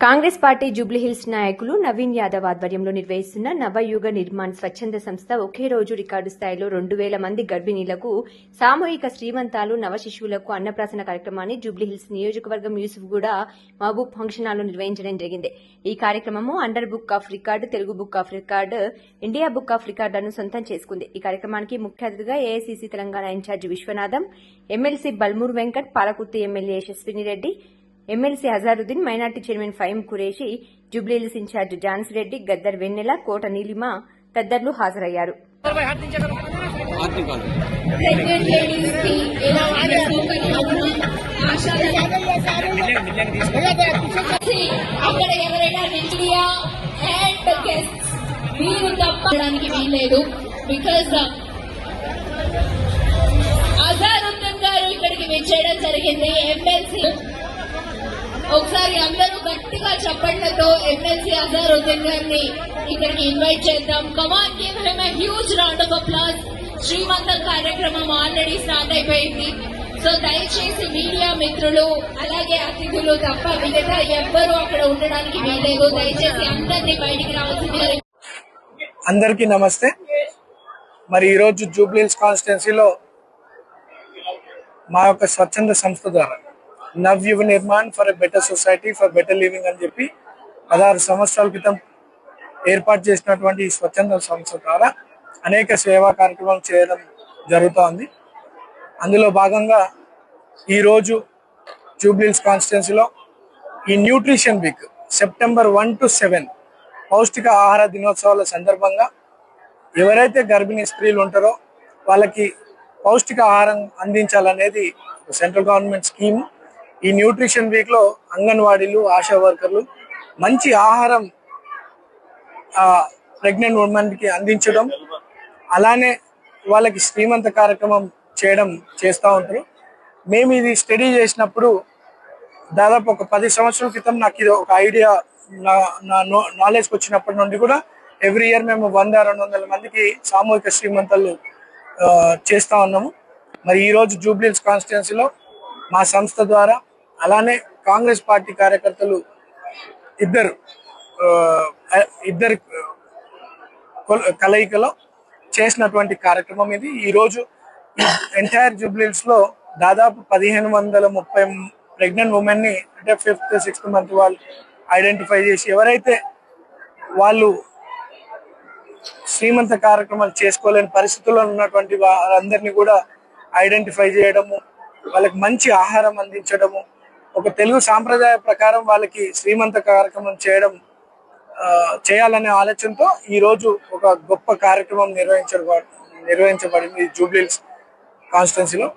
Congress party Jubilee Hills నాయకులు నవీన్ యాదవ్ ఆధ్వర్యంలో నిర్వహిస్తున్న నవయుగ నిర్మాణ్ స్వచ్ఛంద సంస్థ ఒకే రోజు రికార్డు స్థాయిలో రెండు వేల మంది గర్భిణీలకు సామూహిక శ్రీమంతాలు నవ శిశువులకు అన్నప్రాసన కార్యక్రమాన్ని జూబ్లీహిల్స్ నియోజకవర్గం యూసుఫ్గూడ మహబూబ్ ఫంక్షన్ హాల్లో నిర్వహించడం జరిగింది. ఈ కార్యక్రమము under book of record Telugu book of record India book of రికార్డులను సొంతం చేసుకుంది. ఈ కార్యక్రమానికి ముఖ్య అతిథిగా AICC Telangana in-charge Vishwanatham MLC Balmoor Venkat Palakurthi MLA Yashaswini Reddy MLC Azharuddin minority chairman Faheem Qureshi Jubilee Hills in-charge Johne's Reddy Gaddar Vennela Kota Neelima తదితరులు హాజరయ్యారు. అక్కడ ఎవరైనా అండ్ మీరు తప్పడానికి వీల్లేదు బికాస్ అజారుద్దీన్ గారు ఇక్కడికి విచ్చేయడం జరిగింది. ఎమ్మెల్సీ ఒకసారి అందరూ గట్టిగా చప్పట్లతో ఎమ్మెల్సీ అజారుద్దీన్ గారిని ఇక్కడికి ఇన్వైట్ చేద్దాం. Come on give him a huge round of applause శ్రీమంతం కార్యక్రమం ఆల్రెడీ స్టార్ట్ అయిపోయింది. సో దయచేసి మీడియా మిత్రులు అలాగే అతిథులు తప్ప మిగతా ఎవ్వరూ అక్కడ ఉండడానికి వీలేదు దయచేసి అందరినీ బయటికి రావాల్సింది అందరికీ నమస్తే. మరి ఈరోజు జూబ్లీహిల్స్ కాన్స్టిట్యున్సీలో మా యొక్క స్వచ్ఛంద సంస్థ ద్వారా Navyuva Nirman for a better society for better living అని చెప్పి పదహారు సంవత్సరాల క్రితం ఏర్పాటు చేసినటువంటి ఈ స్వచ్ఛంద సంస్థ ద్వారా అనేక సేవా కార్యక్రమాలు చేయడం జరుగుతోంది. అందులో భాగంగా ఈరోజు జూబ్లీల్స్ కాన్స్టిట్యున్సీలో ఈ nutrition week September one to seven పౌష్టిక ఆహార దినోత్సవాల సందర్భంగా ఎవరైతే గర్భిణీ స్త్రీలు ఉంటారో వాళ్ళకి పౌష్టిక ఆహారం అందించాలనేది సెంట్రల్ గవర్నమెంట్ స్కీమ్. ఈ న్యూట్రిషన్ వీక్లో అంగన్వాడీలు ఆశా వర్కర్లు మంచి ఆహారం ప్రెగ్నెంట్ ఉమెన్కి అందించడం అలానే వాళ్ళకి శ్రీమంత కార్యక్రమం చేయడం చేస్తూ ఉంటారు. మేము ఇది స్టడీ చేసినప్పుడు దాదాపు ఒక పది సంవత్సరాల క్రితం నాకు ఇది ఒక ఐడియా నా నా నాలెడ్జ్కి వచ్చినప్పటి నుండి కూడా ఎవ్రీ ఇయర్ మేము వంద రెండు వందల మందికి సామూహిక శ్రీమంతాలు చేస్తూ ఉన్నాము. మరి ఈరోజు రోజు కాన్స్టిట్యున్సీలో మా సంస్థ ద్వారా అలానే కాంగ్రెస్ పార్టీ కార్యకర్తలు ఇద్దరు ఇద్దరు కలయికలో చేసినటువంటి కార్యక్రమం ఇది. ఈరోజు ఎంటైర్లో దాదాపు పదిహేను వందల ముప్పై ప్రెగ్నెంట్ ఉమెన్ని అంటే ఫిఫ్త్ సిక్స్త్ మంత్ వాళ్ళు ఐడెంటిఫై చేసి ఎవరైతే వాళ్ళు శ్రీమంత కార్యక్రమాలు చేసుకోలేని పరిస్థితుల్లో ఉన్నటువంటి వారందరినీ కూడా ఐడెంటిఫై చేయడము వాళ్ళకి మంచి ఆహారం అందించడము ఒక తెలుగు సాంప్రదాయ ప్రకారం వాళ్ళకి శ్రీమంత కార్యక్రమం చేయడం చేయాలనే ఆలోచనతో ఈ రోజు ఒక గొప్ప కార్యక్రమం నిర్వహించబడి నిర్వహించబడింది జూబ్లీహిల్స్ కాన్స్టిట్యున్సీలో.